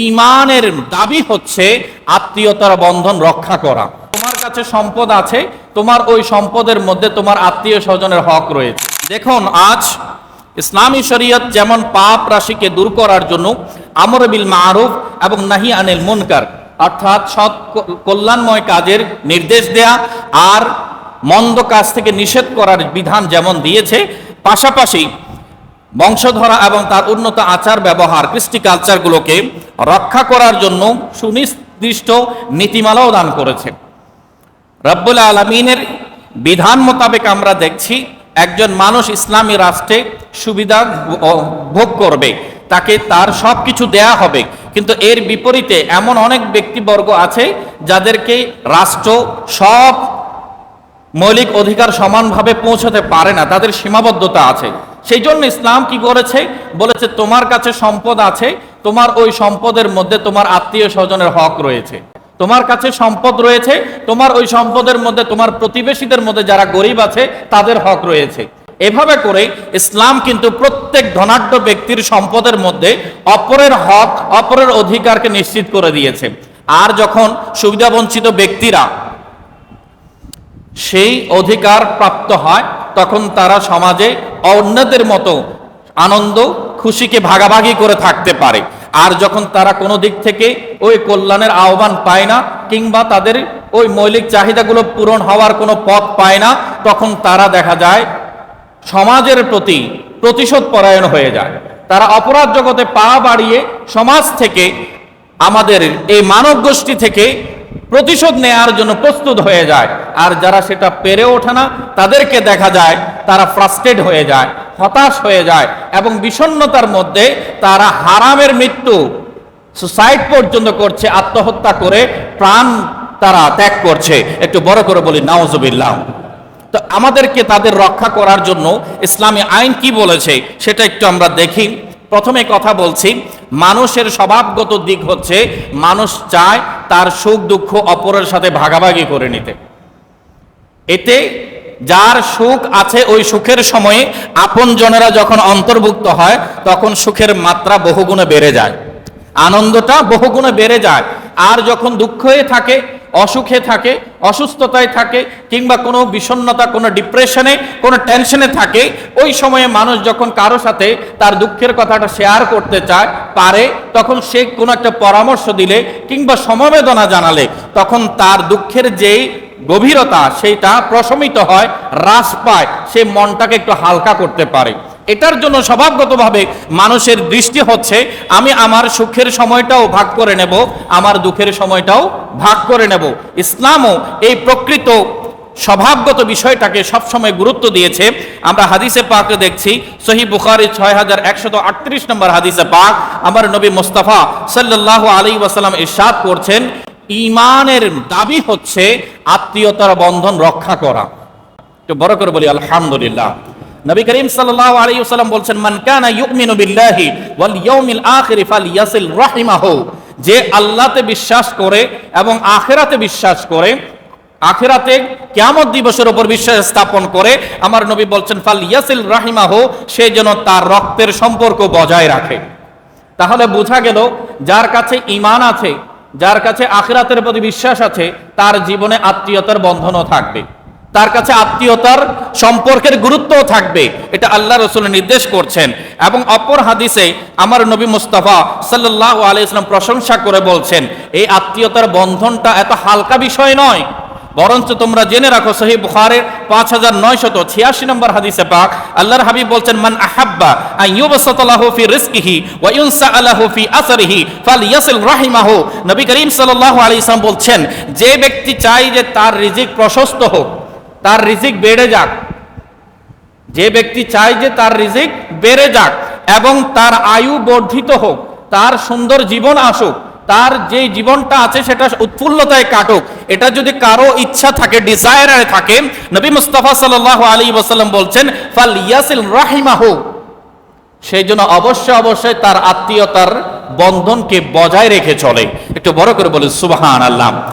ইমানের দাবি হচ্ছে আত্মীয়তার বন্ধন রক্ষা করা। তোমার কাছে সম্পদ আছে, তোমার ওই সম্পদের মধ্যে তোমার আত্মীয় স্বজনের হক রয়েছে। দেখুন, আজ ইসলামী শরীয়ত যেমন পাপ রাশিকে দূর করার জন্য আমর বিল মারুফ এবং নাহি আনিল মুনকার, অর্থাৎ সৎ কল্যাণময় কাজের নির্দেশ দেয়া আর মন্দ কাজ থেকে নিষেধ করার বিধান যেমন দিয়েছে, পাশাপাশি বংশধরা এবং তার উন্নত আচার ব্যবহার, কৃষ্টি কালচারগুলোকে রক্ষা করার জন্য সুনির্দিষ্ট নীতিমালাও দান করেছে। রব্বুল আলমিনের বিধান মোতাবেক আমরা দেখছি, একজন মানুষ ইসলামী রাষ্ট্রে সুবিধা ভোগ করবে, তাকে তার সব কিছু দেয়া হবে। কিন্তু এর বিপরীতে এমন অনেক ব্যক্তিবর্গ আছে, যাদেরকে রাষ্ট্র সব মৌলিক অধিকার সমানভাবে পৌঁছাতে পারে না, তাদের সীমাবদ্ধতা আছে। সেই জন্য ইসলাম কি করেছে? বলেছে, তোমার কাছে সম্পদ আছে, তোমার ওই সম্পদের মধ্যে তোমার আত্মীয় স্বজনের হক রয়েছে। তোমার কাছে সম্পদ রয়েছে, তোমার ওই সম্পদের মধ্যে, তোমার প্রতিবেশীদের মধ্যে যারা গরিব আছে, তাদের হক রয়েছে। এভাবে করে ইসলাম কিন্তু প্রত্যেক ধনাঢ্য ব্যক্তির সম্পদের মধ্যে অপরের হক, অপরের অধিকারকে নিশ্চিত করে দিয়েছে। আর যখন সুবিধাবঞ্চিত ব্যক্তিরা সেই অধিকার প্রাপ্ত হয়, তখন তারা সমাজে অন্যদের মতো আনন্দ খুশিকে ভাগাভাগি করে থাকতে পারে। আর যখন তারা কোনো দিক থেকে ওই কল্যাণের আহ্বান পায় না, কিংবা তাদের ওই মৌলিক চাহিদাগুলো পূরণ হওয়ার কোনো পথ পায় না, তখন তারা দেখা যায় সমাজের প্রতি প্রতিশোধ পরায়ণ হয়ে যায়। তারা অপরাধ জগতে পা বাড়িয়ে সমাজ থেকে, আমাদের এই মানব গোষ্ঠী থেকে প্রতিশোধ নেয়ার জন্য প্রস্তুত হয়ে যায়। আর যারা সেটা পেরে ওঠে না, তাদেরকে দেখা যায় তারা ফ্রাস্ট্রেট হয়ে যায়, হতাশ হয়ে যায় এবং বিষণ্ণতার মধ্যে তারা হারামের মৃত্যু সুসাইড পর্যন্ত করছে, আত্মহত্যা করে প্রাণ তারা ত্যাগ করছে। একটু বড় করে বলি, নাওজবিল্লাহ। তো আমাদেরকে তাদের রক্ষা করার জন্য ইসলামী আইন কি বলেছে, সেটা একটু আমরা দেখি। প্রথমে কথা বলছি, মানুষের স্বভাবগত দিক হচ্ছে, মানুষ চায় তার সুখ দুঃখ অপরের সাথে ভাগাভাগি করে নিতে। এতে যার সুখ আছে ওই সুখের সময়ে আপনজনেরা যখন অন্তর্ভুক্ত হয়, তখন সুখের মাত্রা বহুগুণে বেড়ে যায়। আনন্দটা বহুগুণে বেড়ে যায়। আর যখন দুঃখ হয়ে থাকে অসুখে থাকে, অসুস্থতায় থাকে, কিংবা কোনো বিষণ্ণতা, কোনো ডিপ্রেশনে কোনো টেনশনে থাকে, ওই সময়ে মানুষ যখন কারও সাথে তার দুঃখের কথাটা শেয়ার করতে চায়, পারে, তখন সে কোনো একটা পরামর্শ দিলে কিংবা সমবেদনা জানালে, তখন তার দুঃখের যেই গভীরতা, সেইটা প্রশমিত হয়, হ্রাস পায়, সে মনটাকে একটু হালকা করতে পারে। এটার জন্য স্বভাবগতভাবে মানুষের দৃষ্টি হচ্ছে, আমি আমার সুখের সময়টাও ভাগ করে নেব, আমার দুঃখের সময়টাও ভাগ করে নেব। ইসলামও এই প্রকৃত স্বভাবগত বিষয়টাকে সবসময় গুরুত্ব দিয়েছে। আমরা হাদিসে পাকে দেখছি, সহি বুখারি ছয় হাজার একশত আটত্রিশ নম্বর হাদিসে পাক, আমার নবী মোস্তফা সাল্লাহ আলী ওয়াসাল্লাম ইরশাদ করছেন, ইমানের দাবি হচ্ছে আত্মীয়তার বন্ধন রক্ষা করা। একটু বড় করে বলি, আলহামদুলিল্লাহ। নবী করিম সাল্লাল্লাহু আলাইহি বলছেন, মান কানা ইউমিনু বিল্লাহি ওয়াল ইয়াউমিল আখির ফালইয়াসিল রাহিমাহু। যে আল্লাহতে বিশ্বাস করে এবং আখেরাতে বিশ্বাস করে, আখেরাতে কিয়ামত দিবসের উপর বিশ্বাস স্থাপন করে, আমার নবী বলছেন ফাল ইয়াসিল রাহিমাহু, সে যেন তার রক্তের সম্পর্ক বজায় রাখে। তাহলে বোঝা গেল, যার কাছে ঈমান আছে, যার কাছে আখেরাতের প্রতি বিশ্বাস আছে, তার জীবনে আত্মীয়তার বন্ধনও থাকবে। তার কাছে আত্মীয়তার সম্পর্কের গুরুত্বও থাকবে। এটা আল্লাহ রসুল নির্দেশ করছেন। এবং অপর হাদিসে আমার নবী মুস্তাফা সাল্লাহ আলাইসলাম প্রশংসা করে বলছেন, এই আত্মীয়তার বন্ধনটা এত হালকা বিষয় নয়। বরঞ্চ তোমরা জেনে রাখো সহি বুখারের পাঁচ হাজার নয়শত ছিয়াশি নম্বর হাদিসে পাক আল্লাহর হাবিব বলছেন, মান আহাব্বা আন ইউবসাতালাহু ফি রিজকিহি ওয়া ইউনসা আলাহু ফি আসরিহি ফালইয়াসিল রাহিমাহু। নবী করিম সাল্লাল্লাহু আলাইহি ওয়াসাল্লাম বলছেন, যে ব্যক্তি চাই যে তার রিজিক প্রশস্ত হোক তার রিজিক বেড়ে যাক। যে ব্যক্তি চায় যে তার রিজিক বেড়ে যাক এবং তার আয়ু বর্ধিত হোক, তার সুন্দর জীবন আসুক, তার যে জীবনটা আছে সেটা উৎফুল্লতায় কাটুক, এটা যদি কারও ইচ্ছা থাকে ডিজায়ারে থাকে, নবী মুস্তাফা সাল্লাহ আলী ওসাল্লাম বলছেন, ফাল ইয়াসিল রাহিমাহু সেই জন্য অবশ্যই অবশ্যই তার আত্মীয়তার বন্ধনকে বজায় রেখে চলে। একটু বড় করে বলে সুবাহান আল্লাহ